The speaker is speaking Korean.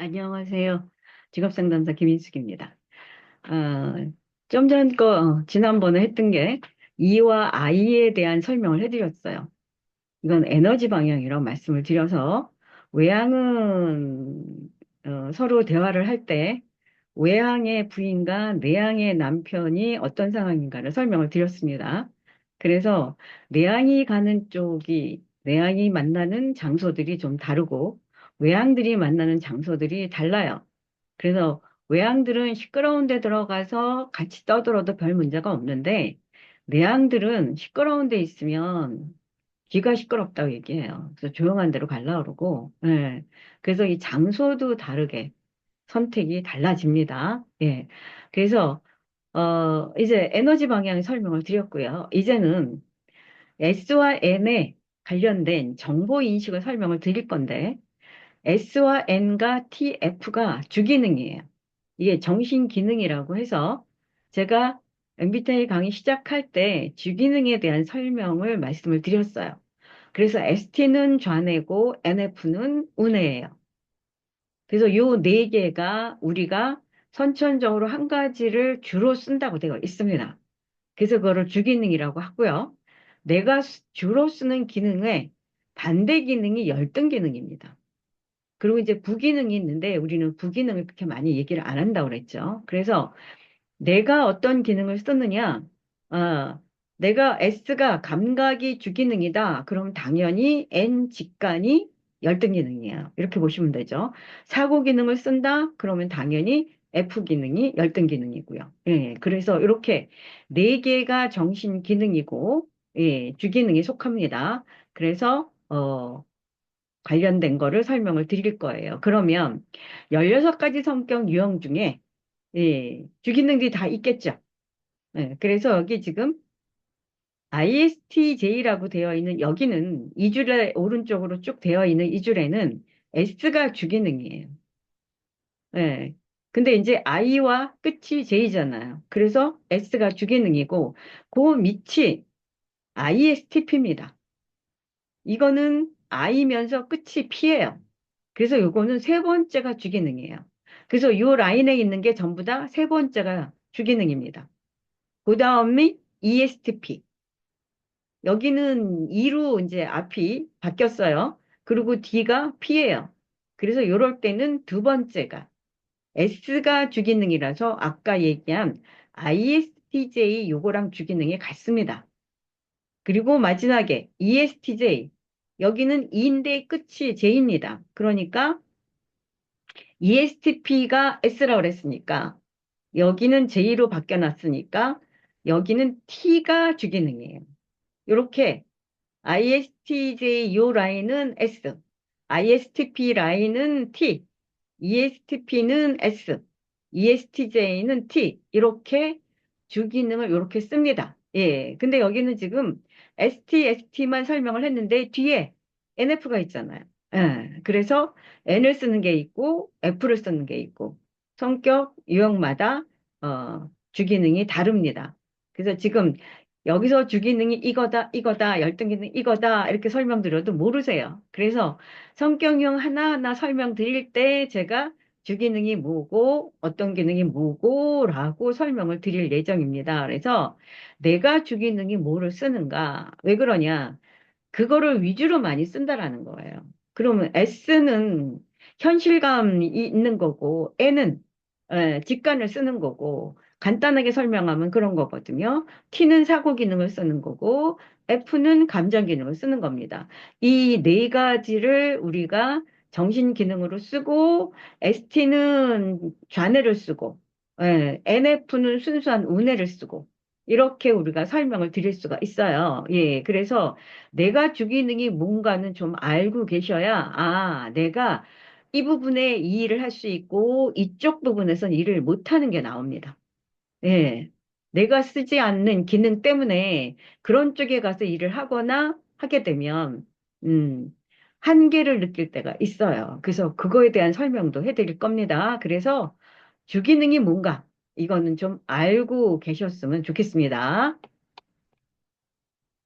안녕하세요. 직업상담사 김인숙입니다. 어, 좀 전 거, 어, 지난번에 했던 게 E와 I에 대한 설명을 해드렸어요. 이건 에너지 방향이라고 말씀을 드려서 외향은 어, 서로 대화를 할 때 외향의 부인과 내향의 남편이 어떤 상황인가를 설명을 드렸습니다. 그래서 내향이 가는 쪽이 내향이 만나는 장소들이 좀 다르고 외향들이 만나는 장소들이 달라요. 그래서 외향들은 시끄러운 데 들어가서 같이 떠들어도 별 문제가 없는데 내향들은 시끄러운 데 있으면 귀가 시끄럽다고 얘기해요. 그래서 조용한 데로 가려고 그러고, 예. 그래서 이 장소도 다르게 선택이 달라집니다. 예. 그래서, 어, 이제 에너지 방향 설명을 드렸고요. 이제는 S와 N에 관련된 정보 인식을 설명을 드릴 건데, S와 N과 TF가 주기능이에요. 이게 정신기능이라고 해서 제가 MBTI 강의 시작할 때 주기능에 대한 설명을 말씀을 드렸어요. 그래서 ST는 좌뇌고 NF는 우뇌예요. 그래서 요 네 개가 우리가 선천적으로 한 가지를 주로 쓴다고 되어 있습니다. 그래서 그거를 주기능이라고 하고요. 내가 주로 쓰는 기능의 반대 기능이 열등 기능입니다. 그리고 이제 부기능이 있는데 우리는 부기능을 그렇게 많이 얘기를 안 한다고 그랬죠. 그래서 내가 어떤 기능을 쓰느냐, 아, 내가 S가 감각이 주기능이다. 그럼 당연히 N 직관이 열등 기능이에요. 이렇게 보시면 되죠. 사고 기능을 쓴다. 그러면 당연히 F 기능이 열등 기능이고요. 예, 그래서 이렇게 네 개가 정신 기능이고, 예, 주기능이 속합니다. 그래서 어, 관련된 거를 설명을 드릴 거예요. 그러면 16가지 성격 유형 중에 예, 주기능들이 다 있겠죠. 예, 그래서 여기 지금 ISTJ라고 되어 있는 여기는 이 줄에 오른쪽으로 쭉 되어 있는 이 줄에는 S가 주기능이에요. 예. 근데 이제 I와 끝이 J잖아요. 그래서 S가 주기능이고 그 밑이 ISTP입니다. 이거는 I면서 끝이 P예요. 그래서 요거는 세 번째가 주기능이에요. 그래서 요 라인에 있는 게 전부 다 세 번째가 주기능입니다. 그 다음이 ESTP. 여기는 2로 이제 앞이 바뀌었어요. 그리고 D가 P예요. 그래서 요럴 때는 두 번째가 S가 주기능이라서 아까 얘기한 ISTJ 요거랑 주기능이 같습니다. 그리고 마지막에 ESTJ 여기는 2인데 끝이 J입니다. 그러니까 ESTP가 S라고 그랬으니까 여기는 J로 바뀌어놨으니까 여기는 T가 주기능이에요. 이렇게 ISTJ 요 라인은 S, ISTP 라인은 T, ESTP는 S, ESTJ는 T 이렇게 주기능을 이렇게 씁니다. 예, 근데 여기는 지금 ST, ST만 설명을 했는데 뒤에 NF가 있잖아요. 예, 그래서 N을 쓰는 게 있고 F를 쓰는 게 있고 성격 유형마다 어, 주기능이 다릅니다. 그래서 지금 여기서 주기능이 이거다, 이거다, 열등기능 이거다 이렇게 설명드려도 모르세요. 그래서 성격형 하나하나 설명드릴 때 제가 주기능이 뭐고 어떤 기능이 뭐고 라고 설명을 드릴 예정입니다. 그래서 내가 주기능이 뭐를 쓰는가? 왜 그러냐? 그거를 위주로 많이 쓴다라는 거예요. 그러면 S는 현실감이 있는 거고 N은 에, 직관을 쓰는 거고 간단하게 설명하면 그런 거거든요. T는 사고 기능을 쓰는 거고 F는 감정 기능을 쓰는 겁니다. 이 네 가지를 우리가 정신 기능으로 쓰고 ST는 좌뇌를 쓰고 예, NF는 순수한 우뇌를 쓰고 이렇게 우리가 설명을 드릴 수가 있어요. 예, 그래서 내가 주기능이 뭔가는 좀 알고 계셔야 아, 내가 이 부분에 이 일을 할 수 있고 이쪽 부분에선 일을 못하는 게 나옵니다. 예. 내가 쓰지 않는 기능 때문에 그런 쪽에 가서 일을 하거나 하게 되면, 음, 한계를 느낄 때가 있어요. 그래서 그거에 대한 설명도 해드릴 겁니다. 그래서 주기능이 뭔가, 이거는 좀 알고 계셨으면 좋겠습니다.